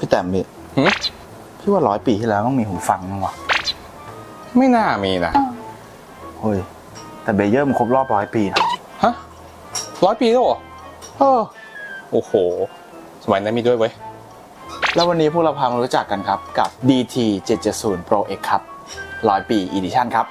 พี่แต้มพี่หึพี่ว่าร้อยปีที่แล้วต้องมีหูฟังมั้งวะไม่น่ามีนะเฮ้ยแต่เบเยอร์มันครบรอบร้อยปีนะฮะร้อยปีแล้วเหรอเออโอ้โห สมัยนั้นมีด้วยเว้ย แล้ววันนี้พวกเราพามารู้จักกันครับกับ DT 770 Pro X ครับร้อยปี Edition ครับ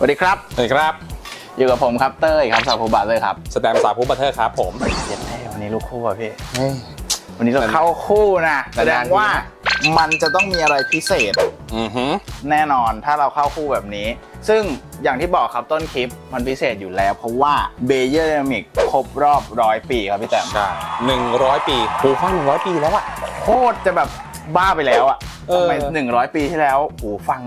วัสดีครับสวัสดีครับอยู่กับผมครับเต้ยครับสาวภูบาทเลยครับสแตมป์สาภูบัตเทอร์ครับผมเย็นแน่วันนี้ลูกคู่อะพี่เฮ้ยวันนี้เราเข้าคู่นะแสดงว่ามันจะต้องมีอะไรพิเศษอือหือแน่นอนถ้าเราเข้าคู่แบบนี้ ซึ่งอย่างที่บอกครับต้นคลิปมันพิเศษอยู่แล้ว เพราะว่าเบเยอร์มิกครบรอบร้อยปีครับพี่แต้มใช่หนึ่งร้อยปีหูฟังหนึ่งร้อยปีแล้วอะโคตรจะแบบ บ้าไปแล้วอะเออ ทำไมหนึ่งร้อยปีที่แล้วโอ้ฟัง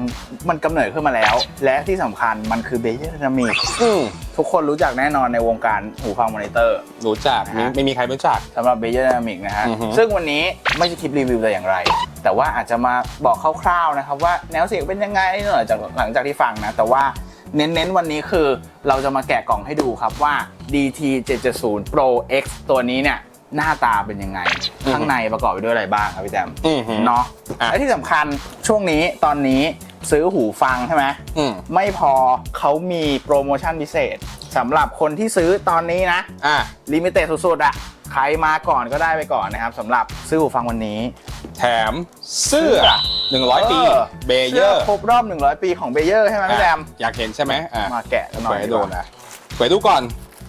มันกำเนิดขึ้นมาแล้ว และที่สำคัญมันคือเบเยอร์มิกอืมทุกคนรู้จักแน่นอนในวงการหูฟังมอนิเตอร์รู้จักนะฮะไม่มีใครไม่รู้จัก สำหรับเบเยอร์มิกนะฮะ อือฮึ ซึ่งวันนี้ไม่ใช่คลิปรีวิวแต่อย่างไร แต่ว่าอาจจะมาบอกคร่าวๆนะครับว่าแนวเสียงเป็นยังไงเนื่องจากหลังจากที่ฟังนะ แต่ว่าเน้นๆวันนี้คือเราจะมาแกะกล่องให้ดูครับว่า DT 770 Pro X ตัวนี้เนี่ย หน้าตาเป็นยังไงอือฮึข้างในประกอบไปด้วยอะไรบ้างครับพี่แจมอือหือเนาะอะและที่สำคัญช่วงนี้ตอนนี้ซื้อหูฟังใช่ไหมอืมไม่พอเขามีโปรโมชั่นพิเศษสำหรับคนที่ซื้อตอนนี้นะอะลิมิเต็ดสุดๆอะใครมาก่อนก็ได้ไปก่อนนะครับสำหรับซื้อหูฟังวันนี้ แถมเสื้อหนึ่งร้อยปีเบเยอร์ครบรอบ 100 ปีของเบเยอร์ใช่ไหมพี่แซมอยากเห็นใช่ไหมอะมาแกะกันหน่เปิอยดให้ดูนะเปิดดูก่อน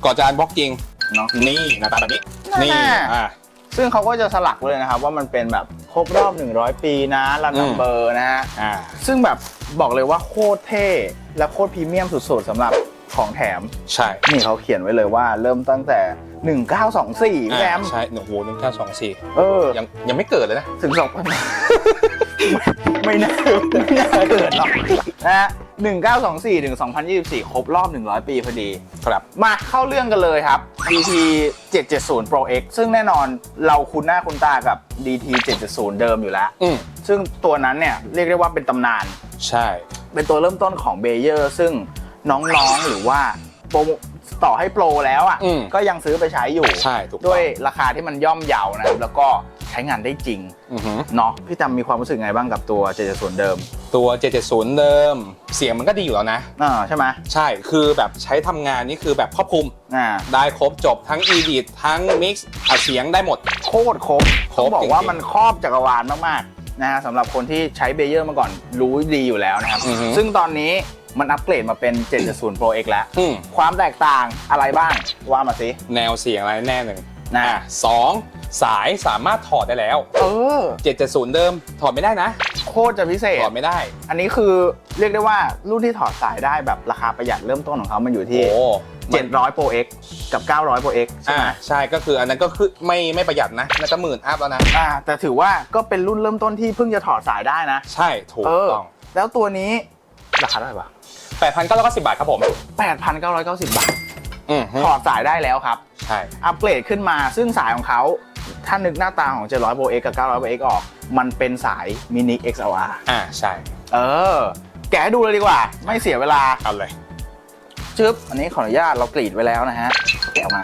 ก่อนจะอันบ็อกจริงเนาะนี่หน้าตาแบบนี้ นั่นนี่น่ะอะ ซึ่งเขาก็จะสลักไว้เลยนะครับ ว่ามันเป็นแบบครบรอบ 100 ปีนะรันนัมเบอร์นะฮะ อ่า ซึ่งแบบบอกเลยว่าโคตรเท่ และโคตรพรีเมียมสุดๆสำหรับของแถม ใช่นี่เขาเขียนไว้เลยว่าเริ่มตั้งแต่ 1924พี่แซมอ่าใช่โอ้โหหนึ่งเก้าสองสี่เออ ยังยังไม่เกิดเลยนะ ถึงสองพัน ไม่น่าไม่น่าเกิดหรอกนะฮะ 1924ถึง2024 ครบรอบ 100 ปีพอดี ครับ มาเข้าเรื่องกันเลยครับ DT 770 Pro X ซึ่งแน่นอนเราคุ้นหน้าคุ้นตากับ DT 770 เดิมอยู่แล้ว อืมซึ่งตัวนั้นเนี่ยเรียกได้ว่าเป็นตำนาน ใช่ เป็นตัวเริ่มต้นของเบเยอร์ซึ่งน้องๆหรือว่า โปรต่อให้โปรแล้วอะอืมก็ยังซื้อไปใช้อยู่ ใช่ถูกต้องด้วยราคาที่มันย่อมเยานะครับแล้วก็ใช้งานได้จริงอือหือ เนาะพี่ตำมีความรู้สึกไงบ้างกับตัว770เดิมตัว 770 เดิม เสียงมันก็ดีอยู่แล้วนะ อ่าใช่ไหมใช่ คือแบบใช้ทำงานนี่คือแบบครอบคลุม อ่าได้ครบจบทั้ง Edit ทั้ง Mix อัดเสียงได้หมด โคตรครบครบต้องบอกว่าจริงๆมันครอบจักรวาลมากๆนะฮะสำหรับคนที่ใช้เบเยอร์มาก่อนรู้ดีอยู่แล้วนะครับ อือฮึ ซึ่งตอนนี้ มันอัปเกรดมาเป็น770 Pro X แล้ว อืม ความแตกต่างอะไรบ้าง ว่ามาสิ แนวเสียงอะไรแน่หนึ่งนะ อะสองสายสามารถถอดได้แล้วเออ 770เดิม ถอดไม่ได้นะ โคตรจะพิเศษ ถอดไม่ได้อันนี้คือเรียกได้ว่ารุ่นที่ถอดสายได้แบบราคาประหยัดเริ่มต้นของเขามันอยู่ที่ โอ้700 Pro X กับ 900 Pro X ใช่อ่าไหมใช่ก็คืออันนั้นก็คือไม่ไม่ประหยัดนะนั่นก็หมื่นอัพแล้วนะ อ่าแต่ถือว่าก็เป็นรุ่นเริ่มต้นที่เพิ่งจะถอดสายได้นะ ใช่ถูกเออ ต้อง แล้วตัวนี้ราคาเท่าไหร่วะ 8,990 บาทครับผม 8,990 บาทอืมฮึถอดสายได้แล้วครับ ใช่ อัปเกรดขึ้นมาซึ่งสายของเขาถ้านึกหน้าตาของ 700 Pro X กับ 900 Pro X ออก มันเป็นสาย Mini XLR อ่าใช่ เออ แกะให้ดูเลยดีกว่า ไม่เสียเวลาเอาเลยจึ๊บอันนี้ขออนุญาตเรากรีดไว้แล้วนะฮะ แกะออกมา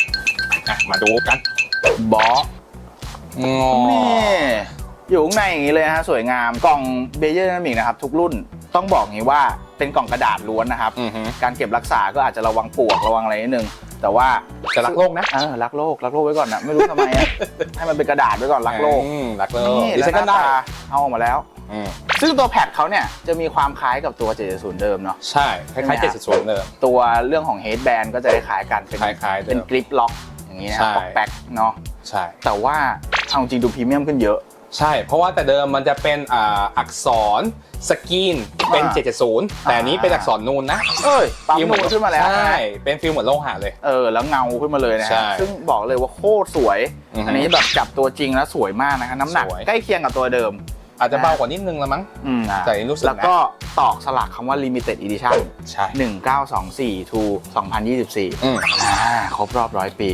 อะมาดูกันบอสงอนี่อยู่ข้างในอย่างนี้เลยนะฮะ สวยงามกล่องเบเยอร์นามิกนะครับ ทุกรุ่น ต้องบอกอย่างนี้ว่าเป็นกล่องกระดาษล้วนนะครับ อือฮึ การเก็บรักษาก็อาจจะระวังปลวกระวังอะไรนิดนึง แต่ว่าจะรักโลกนะเออรักโลกรักโลกไว้ก่อนนะไม่รู้ทำไมอะ ให้มันเป็นกระดาษไว้ก่อนรักโลกอืมรักโลกนี่ดิแล้วฉันหก็น้าได้ตาเอาออกมาแล้ว อืมซึ่งตัวแพดเขาเนี่ยจะมีความคล้ายกับตัว 770 เดิมเนาะ ใช่ คล้ายๆ770เดิมตัวเรื่องของ headband ก็จะคล้ายๆกันเป็นคล้ายๆเดิมเป็นกริปล็อกอย่างนี้นะใช่ ปอกแป๊กเนาะใช่ แต่ว่าเอาจริงดูพรีเมียมขึ้นเยอะ ใช่ เพราะว่าแต่เดิมมันจะเป็นอ่าอักษร สกรีนเป็นอ่า770 แต่อันนี้เป็นอักษรนูนนะเอ้ยปั๊มฟิลเหนูนขึ้นมาแล้วใช่นะเป็นฟิลเหมือนโลหะเลย เออ แล้วเงาขึ้นมาเลยนะใช่ฮะซึ่งบอกเลยว่าโคตรสวยอือฮึอันนี้แบบจับตัวจริงแล้วสวยมากนะครับน้ำหนักสวยใกล้เคียงกับตัวเดิม อาจจะเบากว่านิดนึงละมั้งอืมแต่อันนี้รู้สึกนะแล้วก็ตอกสลักคำว่า limited edition ใช่1924 to 2024อืมอ่าครบรอบร้อยปี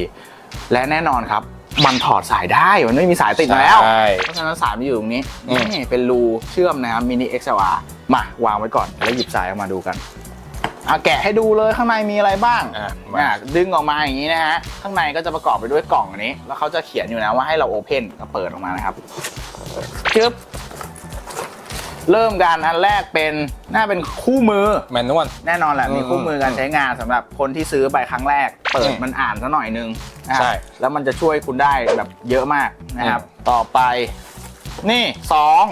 และแน่นอนครับ มันถอดสายได้ มันไม่มีสายติดมาแล้ว ใช่ เพราะฉะนั้นสายมันอยู่ตรงนี้อืม นี่เป็นรูเชื่อมนะครับ mini XLR มาวางไว้ก่อน แล้วหยิบสายออกมาดูกันอะแกะให้ดูเลยข้างในมีอะไรบ้าง อะมา อะดึงออกมาอย่างนี้นะฮะ ข้างในก็จะประกอบไปด้วยกล่องอันนี้ แล้วเขาจะเขียนอยู่นะว่าให้เราโอเพนก็เปิดออกมานะครับจึ๊บ เริ่มกันอันแรกเป็นน่าเป็นคู่มือ แมนนวล แน่นอนแหละอืมมีคู่มือการใช้งานสำหรับคนที่ซื้อไปครั้งแรก เปิดอืมมันอ่านซะหน่อยนึงนะครับใช่แล้วมันจะช่วยคุณได้แบบเยอะมากนะครับอืมต่อไป นี่ซอง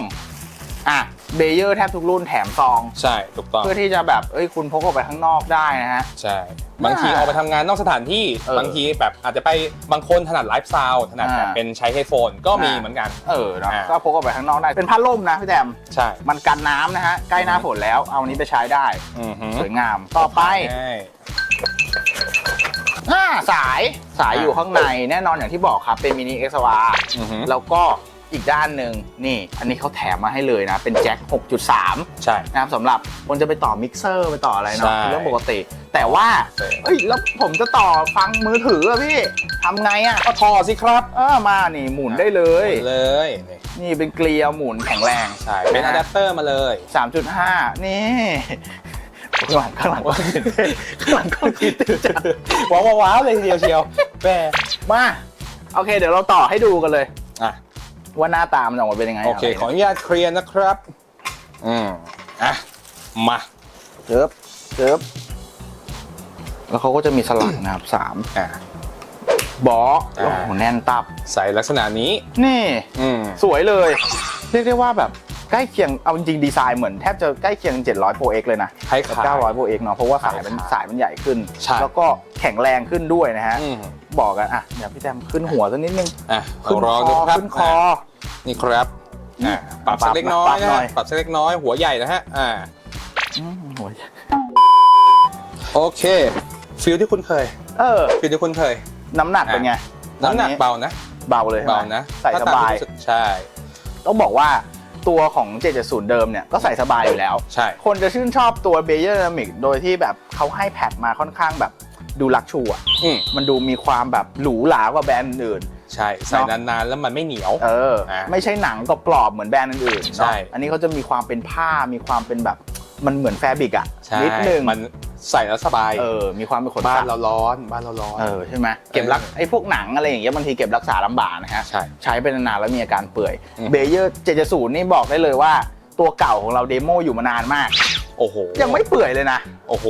อะ เบเยอร์แทบทุกรุ่นแถมซอง ใช่ถูกต้อง เพื่อที่จะแบบเอ้ยคุณพกออกไปข้างนอกได้นะฮะ ใช่ บางทีอ่าออกไปทำงานนอกสถานที่เออบางทีแบบอาจจะไปบางคนถนัดไลฟ์ซาวถนัดแบบอ่า เป็นใช้เฮดโฟนก็มีอ่าเหมือนกัน เออเนาะอ่า ก็พกออกไปข้างนอกได้ เป็นผ้าล่มนะพี่แดมใช่มันกันน้ำนะฮะ ใกล้หน้าฝนแล้ว เอาอันนี้ไปใช้ได้ อือหือสวยงาม ต่อไปง่ายอ่าสาย สายอ่าอยู่ข้างในแน่นอนอย่างที่บอกครับ เป็นมินิ XLR อือหือ แล้วก็ อีกด้านหนึ่งนี่ อันนี้เขาแถมมาให้เลยนะ เป็นแจ็ค 6.3 ใช่ นะครับสำหรับคนจะไปต่อมิกเซอร์ไปต่ออะไรเนาะใช่ เป็นเรื่องปกติ แต่ว่าใช่เอ้ยแล้วผมจะต่อฟังมือถืออะพี่ทำไงอะก็ทอสิครับ เออมานี่หมุนได้เลยหมุนเลยนี่นี่เป็นเกลียวหมุนแข็งแรงใช่เป็นอะแดปเตอร์มาเลย 3.5 นี่ ข้างหลังข้างหลังก็ตื่นเต้นข้างหลังก็ตื่นเต้นจัง ว้าวว้าวเลยทีเดียวเชียวแม่มา โอเค เดี๋ยวเราต่อให้ดูกันเลยอะ ว่าหน้าตามันออกมาเป็นยังไงโอเค ขออนุญาตเคลียร์นะครับ อืมอะ มาเจิบเจิบแล้วเขาก็จะมีสลักนะครับสามอะบออ่าโอ้โหแน่นตับ ใส่ลักษณะนี้ นี่ อืม สวยเลย เรียกได้ว่าแบบ ใกล้เคียงเอาจริงๆดีไซน์เหมือนแทบจะใกล้เคียง 700 Pro X เลยนะคล้ายกับๆ900 Pro X เนาะเพราะว่าสายมันคล้ายๆสายมันใหญ่ขึ้น ใช่ แล้วก็แข็งแรงขึ้นด้วยนะฮะ อืมบอกกันอะเดี๋ยวพี่แจมขึ้นหัวสักนิดนึง อะขึ้นรอคดูอครับขึ้นคออะนี่ครับอะปรับสักเล็กน้อปรัยบนะหน่ฮะอย ปรับสักเล็กน้อยหัวใหญ่นะฮะอ่าอืมหัวโอเคฟิลที่คุ้นเคยเออ ฟิลที่คุ้นเคย น้ำหนักเป็นไงน้ำหนักตอนเบานะเบาเลยใช่ไหมเบานะใส่สบายถ้ตมที่รู้สึกใช่ ต้องบอกว่า ตัวของ 770 เดิมเนี่ยก็ใส่สบายอยู่แล้ว ใช่ คนจะชื่นชอบตัว b บเยอร์ a m i c โดยที่แบบเขาให้แพดมาค่อนข้างแบบดูลักชูอะอืมมันดูมีความแบบหรูหรากว่าแบรนด์อื่น ใช่ ใส่นานๆ แล้วมันไม่เหนียว เอออะไม่ใช่หนังก็กรอบๆเหมือนแบรนด์อื่นๆใช่เนาะอันนี้เขาจะมีความเป็นผ้ามีความเป็นแบบ มันเหมือนแฟบริกอะใช่นิดนึงมันใส่แล้วสบายเออมีความเป็นขนบ้านสัตว์เราร้อนบ้านเราร้อน เออใช่ไหมเก็บรักไอ้พวกหนังอะไรอย่างเงี้ยบางทีเก็บรักษาลำบากนะฮะใช่ ใช้ไปนานๆแล้วมีอาการเปื่อยอืม เบเยอร์770นี่บอกได้เลยว่าตัวเก่าของเราเดโมอยู่มานานมาก โอ้โหยังไม่เปื่อยเลยนะ โอ้โห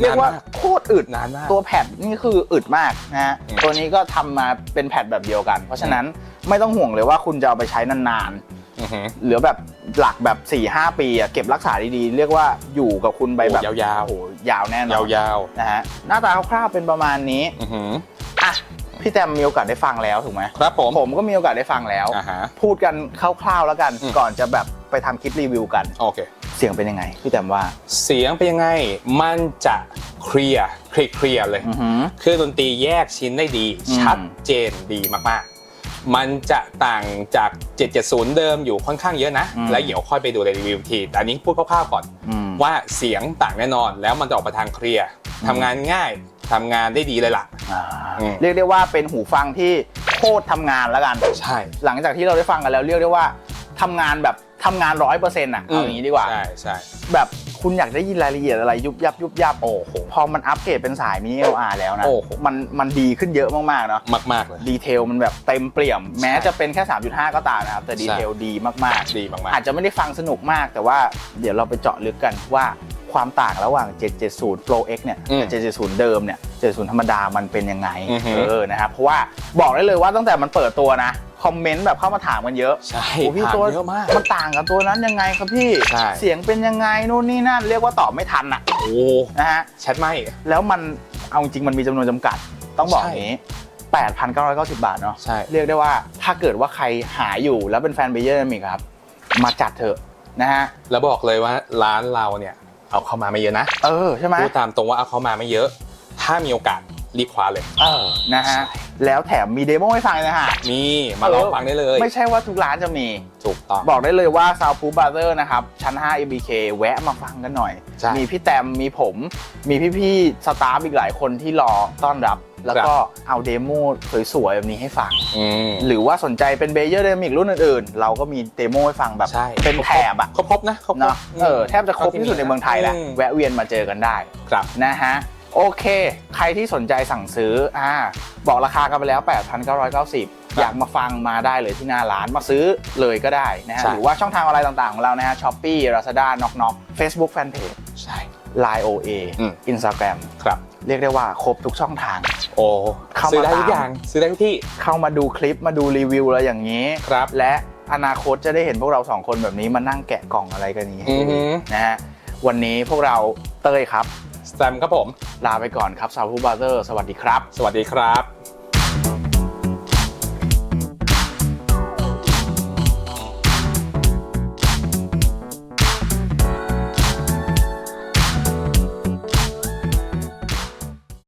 เรียกว่านาโคตรอึด นานมาก ตัวแพดนี่คืออึดมากนะฮะ อืม ตัวนี้ก็ทำมาเป็นแพดแบบเดียวกัน เพราะฉะนั้นไม่ต้องห่วงเลยว่าคุณจะเอาไปใช้นานอือหือๆเหลือแบบ หลักแบบ4-5ปีอะเก็บรักษาดีๆ เรียกว่าอยู่กับคุณไปแบบโอ้ยาวๆ โอ้โหยาวแน่นอนยาวนะฮะหน้าตาคร่าวๆเป็นประมาณนี้ๆ อือหือ อะพี่แตมมีโอกาสได้ฟังแล้วถูกไหมครับผม ผมก็มีโอกาสได้ฟังแล้ว อ่าฮะ พูดกันคร่าวๆแล้วกัน อืม ก่อนจะแบบไปทำคลิปรีวิวกัน โอเค เสียงเป็นยังไง พี่แตมว่าเสียงเป็นยังไง มันจะเคลียร์เคลียร์ เคลียร์เลย อือหือ เครื่องดนตรีแยกชิ้นได้ดี อืม ชัดเจนดีมากๆ มันจะต่างจาก 770 เดิมอยู่ค่อนข้างเยอะนะ อืม แล้วเดี๋ยวค่อยไปดูในรีวิวทีแต่อันนี้พูดคร่าวๆก่อน อืม ว่าเสียงต่างแน่นอนแล้วมันจะออกมาทางเคลียร์อืม ทำงานง่ายทำงานได้ดีเลยล่ะ อ่าอืม เรียกได้ว่าเป็นหูฟังที่โคตรทำงานแล้วกัน ใช่ หลังจากที่เราได้ฟังกันแล้วเรียกได้ว่าทำงานแบบทำงานร้อยเปอร์เซ็นต์อะเอาอย่างนี้ดีกว่า ใช่ใช่แบบ คุณอยากได้ยินรายละเอียดอะไรยุบยับยุบยับโอ้โห พอมันอัปเกรดเป็นสายมินิ LR แล้วนะ โอ้โห มันมันดีขึ้นเยอะมากๆเนาะ มากๆเลย ดีเทลมันแบบเต็มเปี่ยม แม้จะเป็นแค่ 3.5 ก็ตามนะครับ แต่ดีเทลดีมากดีมากๆ อาจจะไม่ได้ฟังสนุกมาก แต่ว่าเดี๋ยวเราไปเจาะลึกกันว่า ความต่างระหว่าง 770 Pro X เนี่ยอืมกับ770 เดิมเนี่ย 770 ธรรมดามันเป็นยังไง อือฮึ เออ นะครับ เพราะว่าบอกได้เลยว่าตั้งแต่มันเปิดตัวนะ คอมเมนต์แบบเข้ามาถามกันเยอะ ใช่โอ้พี่ผ่านตัวเยอะมาก มันต่างกับตัวนั้นยังไงครับพี่ ใช่ เสียงเป็นยังไงนู่นนี่นั่น เรียกว่าตอบไม่ทันอะโอ้นะฮะ แชทไม่ แล้วมัน เอาจริงมันมีจำนวนจำกัด ต้องบอกใช่อย่างนี้ 8,990 บาทเนาะ ใช่ เรียกได้ว่าถ้าเกิดว่าใครหาอยู่แล้วเป็นแฟนเบเยอร์มิกครับ มาจัดเถอะนะฮะ แล้วบอกเลยว่าร้านเราเนี่ย เอาเข้ามาไม่เยอะนะ เออใช่ไหมพูดตามตรงว่าเอาเข้ามาไม่เยอะ ถ้ามีโอกาส รีบคว้าเลย เออนะฮะแล้วแถมมีเดโมให้ฟังเลยนะฮะ มีมาลองฟังได้เลย ไม่ใช่ว่าทุกร้านจะมีถูกต้องบอกได้เลยว่า Soundproof Brother นะครับ ชั้น5 ABK แวะมาฟังกันหน่อยใช่มีพี่แตมมีผม มีพี่ๆสตาฟอีกหลายคนที่รอต้อนรับ แล้วก็เอาเดโมสวยๆแบบนี้ให้ฟังอืมหรือว่าสนใจเป็นเบเยอร์เดมิกรุ่นอื่นๆ เราก็มีเดโมให้ฟังแบบใช่เป็นแถบอะครบๆนะครบๆเนาะมเออแทบจะครบที่สุดในเมืองไทยแล้วอืมแวะเวียนมาเจอกันได้ครับนะฮะ โอเค ใครที่สนใจสั่งซื้ออ่าบอกราคากันไปแล้ว 8,990 อยากมาฟังมาได้เลยที่หน้าร้านมาซื้อเลยก็ได้นะฮะใช่หรือว่าช่องทางออนไลน์ต่างๆของเรานะฮะช้อปปี้ลาซาด้าน็อกน็อกเฟซบุ๊กแฟนเพจใช่ Line OA อืม Instagram ครับ เรียกได้ว่าครบทุกช่องทาง โอ้เข้ามาซื้อได้ทุกตามอย่าง ซื้อได้ทุกที่ เข้ามาดูคลิปมาดูรีวิวอะไรอย่างนี้ ครับ และอนาคตจะได้เห็นพวกเราสองคนแบบนี้มานั่งแกะกล่องอะไรกันนี้อือหือนะฮะ วันนี้พวกเราเต้ยครับส แตมครับผม ลาไปก่อนครับซาวพูบาร์เตอร์ สวัสดีครับ สวัสดีครับ